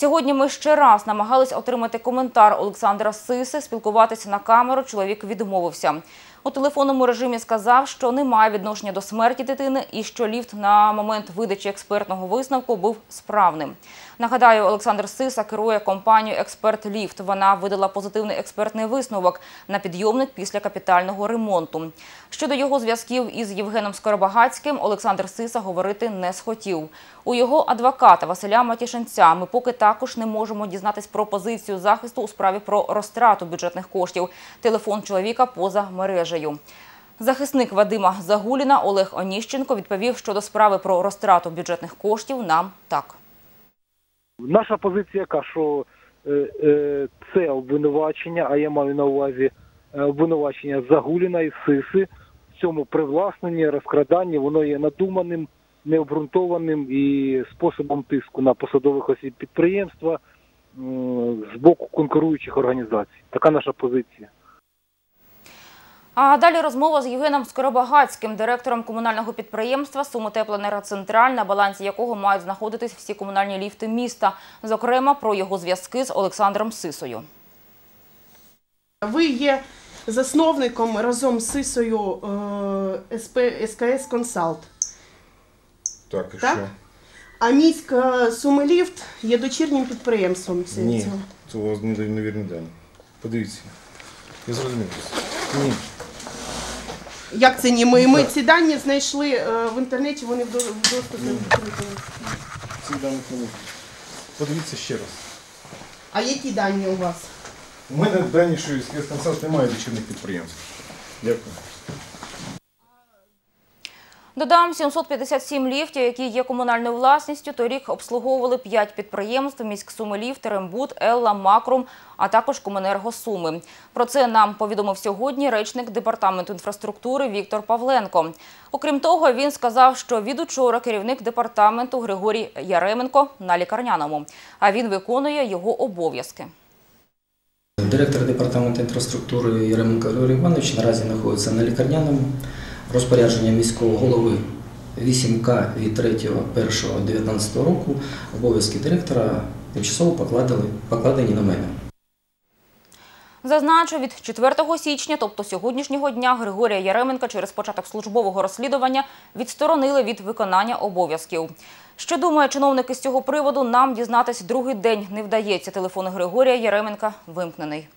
Сьогодні ми ще раз намагались отримати коментар Олександра Сиси. Спілкуватися на камеру чоловік відмовився. У телефонному режимі сказав, що не має відношення до смерті дитини і що ліфт на момент видачі експертного висновку був справним. Нагадаю, Олександр Сиса керує компанією Експерт Ліфт. Вона видала позитивний експертний висновок на підйомник після капітального ремонту. Щодо його зв'язків із Євгеном Скоробагацьким, Олександр Сиса говорити не схотів. У його адвоката Василя Матішинця ми поки також не можемо дізнатись про позицію захисту у справі про розтрату бюджетних коштів. Телефон чоловіка поза мережею. Захисник Вадима Загуліна Олег Оніщенко відповів щодо справи про розтрату бюджетних коштів нам так. Наша позиція яка, що е, е, це обвинувачення, а я маю на увазі е, обвинувачення Загуліна і Сиси в цьому привласненні, розкраданні, воно є надуманим, необґрунтованим і способом тиску на посадових осіб підприємства з боку конкуруючих організацій. Така наша позиція. А далі розмова з Євгеном Скоробагацьким, директором комунального підприємства «Сумотеплоенергоцентраль», на балансі якого мають знаходитись всі комунальні ліфти міста. Зокрема, про його зв'язки з Олександром Сисою. Ви є засновником разом з Сисою е, СП, СКС Консалт. Так, і Так? що? А міська Сумиліфт є дочірнім підприємством Ні, цього. це у вас невірні дані. Подивіться. Я зрозумів. Ні. Як це ні? Ми, ми ці дані знайшли е, в інтернеті, вони в до- в доступі. Ці дані кому? Подивіться ще раз. А які дані у вас? У мене дані, що з консалт немає дочірних підприємств. Дякую. Додам, 757 ліфтів, які є комунальною власністю, торік обслуговували 5 підприємств – «Міськсумиліфт», «Рембуд», «Елла», «Макрум», а також «Комунерго Суми». Про це нам повідомив сьогодні речник Департаменту інфраструктури Віктор Павленко. Окрім того, він сказав, що від учора керівник департаменту Григорій Яременко на лікарняному, а він виконує його обов'язки. Директор департаменту інфраструктури Яременко Григорій Іванович наразі знаходиться на лікарняному. Розпорядження міського голови 8К від 3.1.19 року обов'язки директора тимчасово покладали, покладені на мене. Зазначу, від 4 січня, тобто сьогоднішнього дня, Григорія Яременка через початок службового розслідування відсторонили від виконання обов'язків. Що думає чиновники з цього приводу, нам дізнатись другий день не вдається. Телефон Григорія Яременка вимкнений.